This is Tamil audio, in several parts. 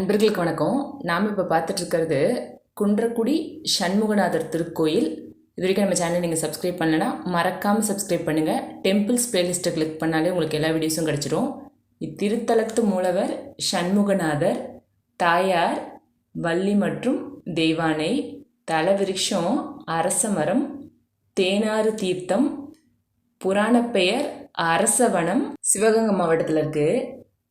அன்பர்களுக்கு வணக்கம். நாம் இப்போ பார்த்துட்ருக்கிறது குன்றக்குடி சண்முகநாதர் திருக்கோயில். இது வரைக்கும் நம்ம சேனல் நீங்கள் சப்ஸ்கிரைப் பண்ணலைன்னா மறக்காமல் சப்ஸ்கிரைப் பண்ணுங்கள் டெம்பிள்ஸ் பிளேலிஸ்ட்டை கிளிக் பண்ணாலே உங்களுக்கு எல்லா வீடியோஸும் கிடச்சிரும். இத்திருத்தலத்து மூலவர் சண்முகநாதர் தாயார் வள்ளி மற்றும் தெய்வானை தலவிருஷம் அரச மரம் தேனாறு தீர்த்தம் புராணப்பெயர் அரசவனம் சிவகங்கை மாவட்டத்தில் இருக்கு.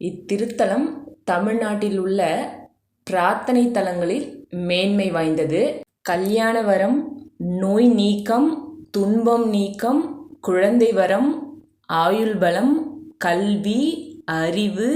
இத்திருத்தலம் தமிழ்நாட்டில் உள்ள பிரார்த்தனை தலங்களில் மேன்மை வாய்ந்தது. கல்யாண வரம் நோய் நீக்கம் துன்பம் நீக்கம் குழந்தை வரம் ஆயுள் பலம் கல்வி அறிவு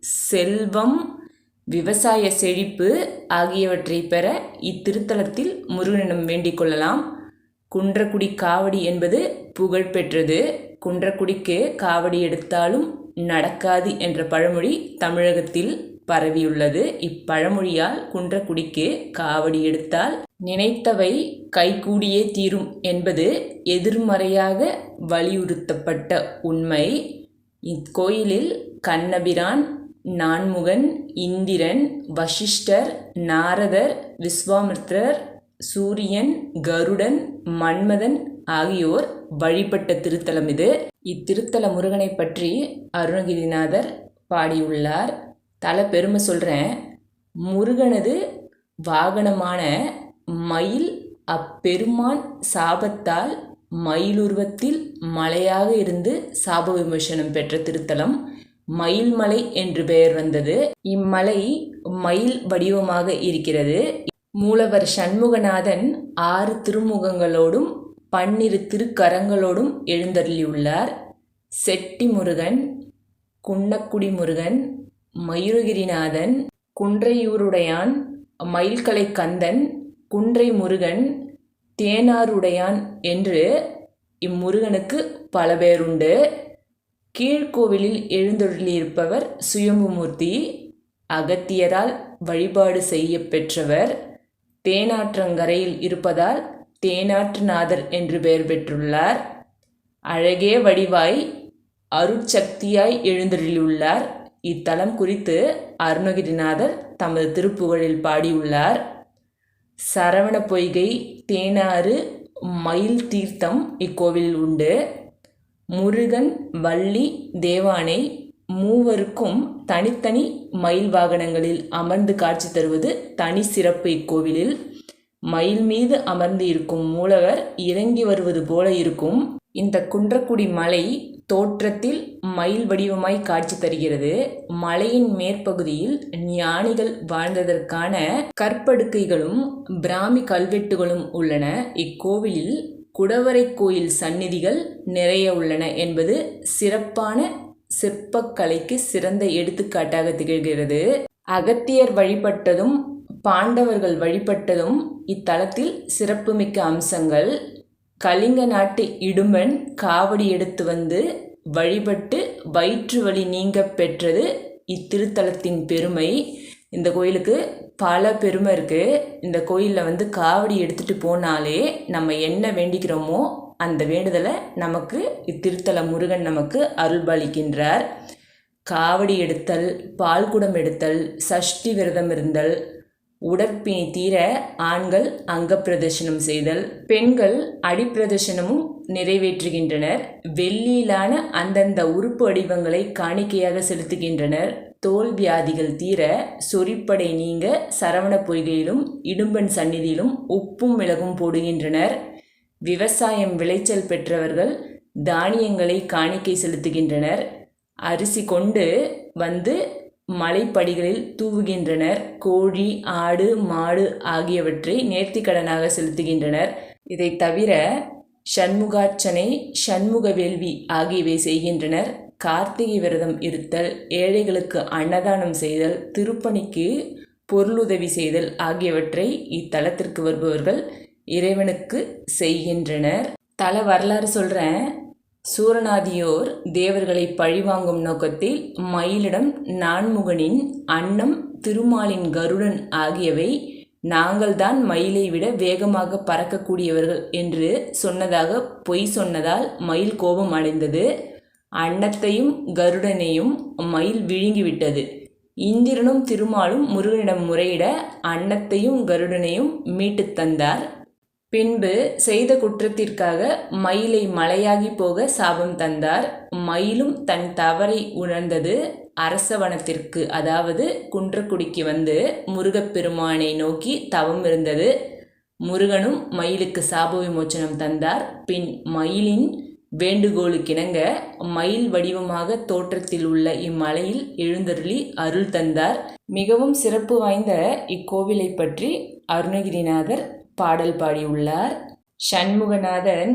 செல்வம் விவசாய செழிப்பு ஆகியவற்றை பெற இத்திருத்தலத்தில் முருகனிடம் வேண்டிக் கொள்ளலாம். குன்றக்குடி காவடி என்பது புகழ்பெற்றது. குன்றக்குடிக்கு காவடி எடுத்தாலும் நடக்காது என்ற பழமொழி தமிழகத்தில் பரவியுள்ளது. இப்பழமொழியால் குன்றக்குடிக்கு காவடி எடுத்தால் நினைத்தவை கைகூடியே தீரும் என்பது எதிர்மறையாக வலியுறுத்தப்பட்ட உண்மை. இக்கோயிலில் கண்ணபிரான் நான்முகன் இந்திரன் வசிஷ்டர் நாரதர் விஸ்வாமித்ரர் சூரியன் கருடன் மன்மதன் ஆகியோர் வழிபட்ட திருத்தலம் இது. இத்திருத்தல முருகனை பற்றி அருணகிரிநாதர் பாடியுள்ளார். தல பெருமை சொல்கிறேன் முருகனது வாகனமான மயில் அப்பெருமான் சாபத்தால் மயிலுருவத்தில் மலையாக இருந்து சாப விமர்சனம் பெற்ற திருத்தலம். மயில்மலை என்று பெயர் வந்தது. இம்மலை மயில் வடிவமாக இருக்கிறது. மூலவர் சண்முகநாதன் ஆறு திருமுகங்களோடும் பன்னிரு திருக்கரங்களோடும் எழுந்தருளியுள்ளார். செட்டி முருகன் குன்னக்குடி முருகன் மயூரகிரிநாதன் குன்றையூருடையான் மயில்கலை கந்தன் குன்றை முருகன் தேனாருடையான் என்று இம்முருகனுக்கு பல பேருண்டு. கீழ்கோவிலில் எழுந்தருளியிருப்பவர் சுயம்புமூர்த்தி அகத்தியரால் வழிபாடு செய்ய பெற்றவர் தேனாற்றங்கரையில் இருப்பதால் தேனாற்றுநாதர் என்று பெயர் பெற்றுள்ளார். அழகே வடிவாய் அருட்சக்தியாய் எழுந்தருளியுள்ளார். இத்தலம் குறித்து அருணகிரிநாதர் தமது திருப்புகழில் பாடியுள்ளார். சரவண பொய்கை தேனாறு மயில் தீர்த்தம் இக்கோவிலில் உண்டு. முருகன் வள்ளி தேவானை மூவருக்கும் தனித்தனி மயில் வாகனங்களில் அமர்ந்து காட்சி தருவது தனி சிறப்பு இக்கோவிலில். மயில் மீது அமர்ந்து இருக்கும் மூலவர் இறங்கி வருவது போல இருக்கும். இந்த குன்றக்குடி மலை தோற்றத்தில் மயில் வடிவமாய் காட்சி தருகிறது. மலையின் மேற்பகுதியில் ஞானிகள் வாழ்ந்ததற்கான கற்படுக்கைகளும் பிராமி கல்வெட்டுகளும் உள்ளன. இக்கோவிலில் குடவரை கோயில் சந்நிதிகள் நிறைய உள்ளன என்பது சிறப்பான சிற்பக்கலைக்கு சிறந்த எடுத்துக்காட்டாக திகழ்கிறது. அகத்தியர் வழிபட்டதும் பாண்டவர்கள் வழிபட்டதும் இத்தலத்தில் சிறப்புமிக்க அம்சங்கள். கலிங்க நாட்டு இடுமன் காவடி எடுத்து வந்து வழிபட்டு வயிற்று வலி நீங்க பெற்றது இத்திருத்தலத்தின் பெருமை. இந்த கோயிலுக்கு பல பெருமை இருக்குது இந்த கோயிலில் வந்து காவடி எடுத்துகிட்டு போனாலே நம்ம என்ன வேண்டிக்கிறோமோ அந்த வேண்டுதலை நமக்கு இத்திருத்தல முருகன் நமக்கு அருள்பாலிக்கின்றார் காவடி எடுத்தல் பால்குடம் எடுத்தல் சஷ்டி விரதம் இருந்தல் உடற்பிணி தீர ஆண்கள் அங்க பிரதர்ஷனம் செய்தல் பெண்கள் அடிப்பிரதர்ஷனமும் நிறைவேற்றுகின்றனர். வெள்ளியிலான அந்தந்த உறுப்பு வடிவங்களை காணிக்கையாக செலுத்துகின்றனர். தோல் வியாதிகள் தீர சொறிப்படை நீங்க சரவண பொய்கையிலும் இடும்பன் சந்நிதியிலும் உப்பும் மிளகும் போடுகின்றனர். விவசாயம் விளைச்சல் பெற்றவர்கள் தானியங்களை காணிக்கை செலுத்துகின்றனர். அரிசி கொண்டு வந்து மலைப்படிகளில் தூவுகின்றனர். கோழி ஆடு மாடு ஆகியவற்றை நேர்த்திக்கடனாக செலுத்துகின்றனர். இதை தவிர சண்முகார்ச்சனை சண்முக வேள்வி ஆகியவை செய்கின்றனர். கார்த்திகை விரதம் இருத்தல் ஏழைகளுக்கு அன்னதானம் செய்தல் திருப்பணிக்கு பொருளுதவி செய்தல் ஆகியவற்றை இத்தலத்திற்கு வருபவர்கள் இறைவனுக்கு செய்கின்றனர். தல வரலாறு சொல்கிறேன் சூரநாதியோர் தேவர்களை பழிவாங்கும் நோக்கத்தில் மயிலிடம் நான்முகனின் அன்னம் திருமாலின் கருடன் ஆகியவை நாங்கள்தான் மயிலை விட வேகமாக பறக்கக்கூடியவர்கள் என்று சொன்னதாக பொய் சொன்னதால் மயில் கோபம் அடைந்தது. அன்னத்தையும் கருடனையும் மயில் விழுங்கிவிட்டது. இந்திரனும் திருமாலும் முருகனிடம் முறையிட அன்னத்தையும் கருடனையும் மீட்டுத் தந்தார். பின்பு செய்த குற்றத்திற்காக மயிலை மலையாகி போக சாபம் தந்தார். மயிலும் தன் தவறை உணர்ந்தது அரசவனத்திற்கு. அதாவது குன்றக்குடிக்கு வந்து முருகப்பெருமானை நோக்கி தவம் இருந்தது. முருகனும் மயிலுக்கு சாப விமோச்சனம் தந்தார். பின் மயிலின் வேண்டுகோளுக்கிணங்க மயில் வடிவமாக தோற்றத்தில் உள்ள இம்மலையில் எழுந்தருளி அருள் தந்தார். மிகவும் சிறப்பு வாய்ந்த இக்கோவிலை பற்றி அருணகிரிநாதர் பாடல் பாடியுள்ளார். சண்முகநாதன்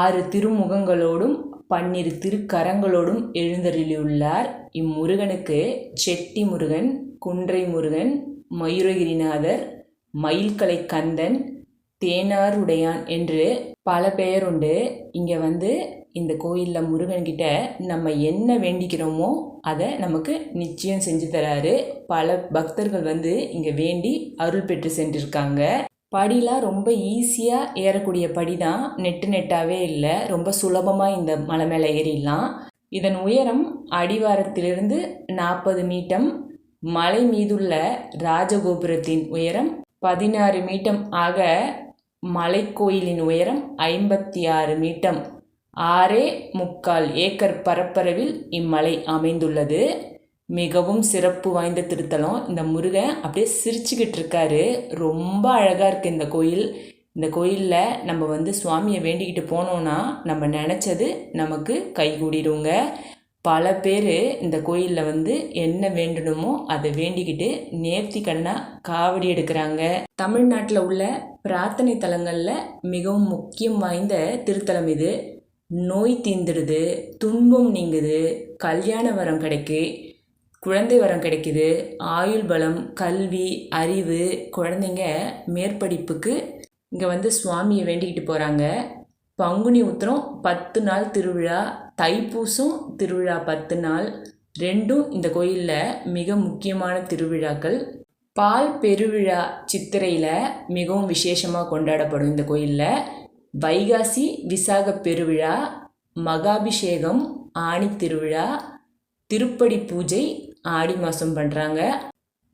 ஆறு திருமுகங்களோடும் பன்னிரு திருக்கரங்களோடும் எழுந்தருளியுள்ளார். இம்முருகனுக்கு செட்டி முருகன் குன்றை முருகன் மயூரகிரிநாதர் மயில்கலை கந்தன் தேனாருடையான் என்று பல பெயர் உண்டு. இங்கே வந்து இந்த கோயிலில் முருகன்கிட்ட நம்ம என்ன வேண்டிக்கிறோமோ அதை நமக்கு நிச்சயம் செஞ்சு தராரு. பல பக்தர்கள் வந்து இங்கே வேண்டி அருள் பெற்று சென்றிருக்காங்க. படிலாம் ரொம்ப ஈஸியாக ஏறக்கூடிய படி தான் நெட்டு நெட்டாகவே இல்லை. ரொம்ப சுலபமாக இந்த மலை மேலே ஏறிடலாம். இதன் உயரம் அடிவாரத்திலிருந்து நாற்பது மீட்டம். மலை மீதுள்ள ராஜகோபுரத்தின் உயரம் பதினாறு மீட்டம். ஆக மலைக்கோயிலின் உயரம் ஐம்பத்தி ஆறு மீட்டம். ஆறே முக்கால் ஏக்கர் பரப்பளவில் இம்மலை அமைந்துள்ளது. மிகவும் சிறப்பு வாய்ந்த திருத்தலம். இந்த முருகன் அப்படியே சிரிச்சுக்கிட்டு இருக்காரு ரொம்ப அழகாக இருக்குது இந்த கோயில். இந்த கோயிலில் நம்ம வந்து சுவாமியை வேண்டிக்கிட்டு போனோன்னா நம்ம நினச்சது நமக்கு கைகூடிடுங்க. பல பேர் இந்த கோயிலில் வந்து என்ன வேண்டணுமோ அதை வேண்டிக்கிட்டு நேர்த்தி கண்ணாக காவடி எடுக்கிறாங்க. தமிழ்நாட்டில் உள்ள பிரார்த்தனை தலங்களில் மிகவும் முக்கியம் வாய்ந்த திருத்தலம் இது. நோய் தீந்துடுது துன்பம் நீங்குது கல்யாண வரம் கிடைக்கு. குழந்தை வரம் கிடைக்குது. ஆயுள் பலம் கல்வி அறிவு குழந்தைங்க மேற்படிப்புக்கு இங்கே வந்து சுவாமியை வேண்டிக்கிட்டு போகிறாங்க பங்குனி உத்திரம் பத்து நாள் திருவிழா தைப்பூசம் திருவிழா பத்து நாள் ரெண்டும் இந்த கோயிலில் மிக முக்கியமான திருவிழாக்கள். பால் பெருவிழா சித்திரையில் மிகவும் விசேஷமாக கொண்டாடப்படும் இந்த கோயிலில். வைகாசி விசாக பெருவிழா மகாபிஷேகம் ஆணி திருவிழா திருப்படி பூஜை ஆடி மாதம் பண்ணுறாங்க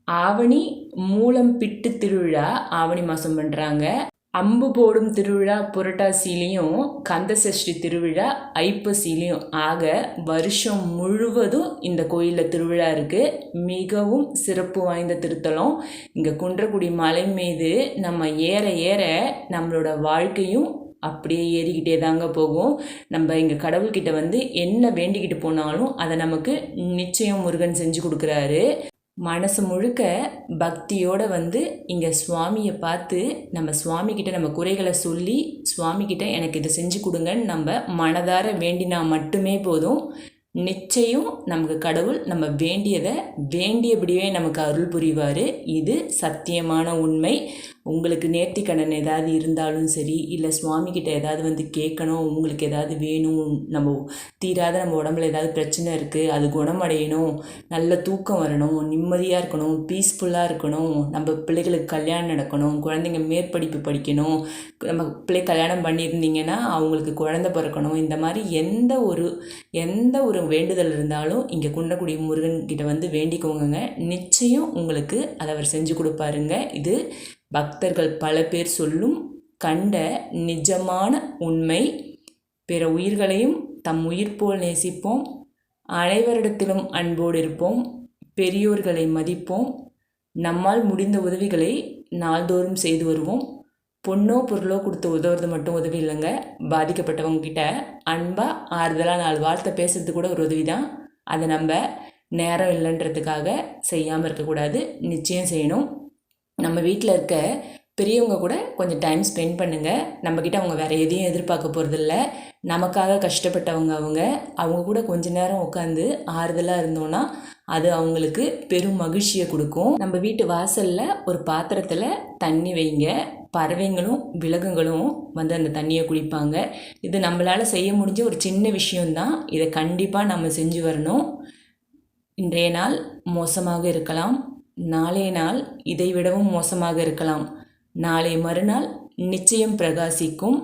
ஆவணி மூலம் பிட்டு திருவிழா ஆவணி மாதம் பண்ணுறாங்க அம்பு போடும் திருவிழா புரட்டாசிலையும் கந்தசஷ்டி திருவிழா ஐப்பசிலையும். ஆக வருஷம் முழுவதும் இந்த கோயிலில் திருவிழா இருக்குது மிகவும் சிறப்பு வாய்ந்த திருத்தலம். இங்கே குன்றக்குடி மலை மீது நம்ம ஏற ஏற நம்மளோட வாழ்க்கையும் அப்படியே ஏறிக்கிட்டே தாங்க போகும். நம்ம இங்கே கடவுள்கிட்ட வந்து என்ன வேண்டிக்கிட்டு போனாலும் அதை நமக்கு நிச்சயம் முருகன் செஞ்சு கொடுக்குறாரு. மனசு முழுக்க பக்தியோடு வந்து இங்கே சுவாமியை பார்த்து நம்ம சுவாமிக்கிட்ட நம்ம குறைகளை சொல்லி சுவாமிக்கிட்ட எனக்கு இதை செஞ்சு கொடுங்கன்னு நம்ம மனதார வேண்டினா மட்டுமே போதும். நிச்சயம் நமக்கு கடவுள் நம்ம வேண்டியதை வேண்டியபடியே நமக்கு அருள் புரிவார். இது சத்தியமான உண்மை. உங்களுக்கு நேர்த்திக்கடன் ஏதாவது இருந்தாலும் சரி இல்லை சுவாமிகிட்ட ஏதாவது வந்து கேட்கணும் உங்களுக்கு ஏதாவது வேணும் நம்ம தீராத நம்ம உடம்புல ஏதாவது பிரச்சனை இருக்குது அது குணமடையணும் நல்ல தூக்கம் வரணும் நிம்மதியாக இருக்கணும் பீஸ்ஃபுல்லாக இருக்கணும் நம்ம பிள்ளைகளுக்கு கல்யாணம் நடக்கணும் குழந்தைங்க மேற்படிப்பு படிக்கணும் நம்ம பிள்ளை கல்யாணம் பண்ணியிருந்தீங்கன்னா அவங்களுக்கு குழந்தை பிறக்கணும் இந்த மாதிரி எந்த ஒரு எந்த ஒரு வேண்டுதல் இருந்தாலும் இங்கே குண்டக்குடி முருகன் கிட்ட வந்து வேண்டிக்கோங்க நிச்சயம் உங்களுக்கு அதை அவர் செஞ்சு கொடுப்பாருங்க. இது பக்தர்கள் பல பேர் சொல்லும் கண்ட நிஜமான உண்மை. பிற உயிர்களையும் தம் உயிர் போல் நேசிப்போம். அனைவரிடத்திலும் அன்போடு இருப்போம். பெரியோர்களை மதிப்போம். நம்மால் முடிந்த உதவிகளை நாள்தோறும் செய்து வருவோம். பொண்ணோ பொருளோ கொடுத்து உதவுறது மட்டும் உதவி இல்லைங்க. பாதிக்கப்பட்டவங்க கிட்ட அன்பாக ஆறுதலாக நாலு வார்த்தை பேசுறது கூட ஒரு உதவி தான் அதை நம்ம நேரம் இல்லைன்றதுக்காக செய்யாமல் இருக்கக்கூடாது. நிச்சயம் செய்யணும். நம்ம வீட்டில் இருக்க பெரியவங்க கூட கொஞ்சம் டைம் ஸ்பெண்ட் பண்ணுங்கள் நம்மக்கிட்ட அவங்க வேறு எதையும் எதிர்பார்க்க போகிறதில்ல நமக்காக கஷ்டப்பட்டவங்க அவங்க. அவங்க கூட கொஞ்ச நேரம் உட்காந்து ஆறுதலாக இருந்தோன்னா அது அவங்களுக்கு பெரும் மகிழ்ச்சியை கொடுக்கும். நம்ம வீட்டு வாசலில் ஒரு பாத்திரத்தில் தண்ணி வைங்க. பறவைங்களும் விலங்குகளும் வந்து அந்த தண்ணியை குடிப்பாங்க. இது நம்மளால் செய்ய முடிஞ்ச ஒரு சின்ன விஷயம்தான். இதை கண்டிப்பாக நம்ம செஞ்சு வரணும். இன்றைய நாள் மோசமாக இருக்கலாம். நாளைய நாள் இதை விடவும் மோசமாக இருக்கலாம். நாளை மறுநாள் நிச்சயம் பிரகாசிக்கும்.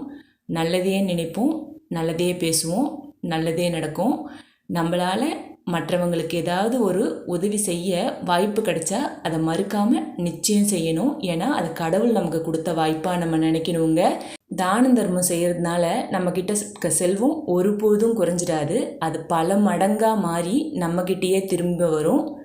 நல்லதே நினைப்போம் நல்லதே பேசுவோம் நல்லதே நடக்கும். நம்மளால் மற்றவங்களுக்கு ஏதாவது ஒரு உதவி செய்ய வாய்ப்பு கிடைச்சா அதை மறுக்காமல் நிச்சயம் செய்யணும். ஏன்னா அது கடவுள் நமக்கு கொடுத்த வாய்ப்பாக நம்ம நினைக்கணுங்க. தான தர்மம் செய்கிறதுனால நம்மக்கிட்ட இருக்க செல்வம் ஒருபோதும் குறைஞ்சிடாது. அது பல மடங்காக மாறி நம்மக்கிட்டேயே திரும்ப வரும்.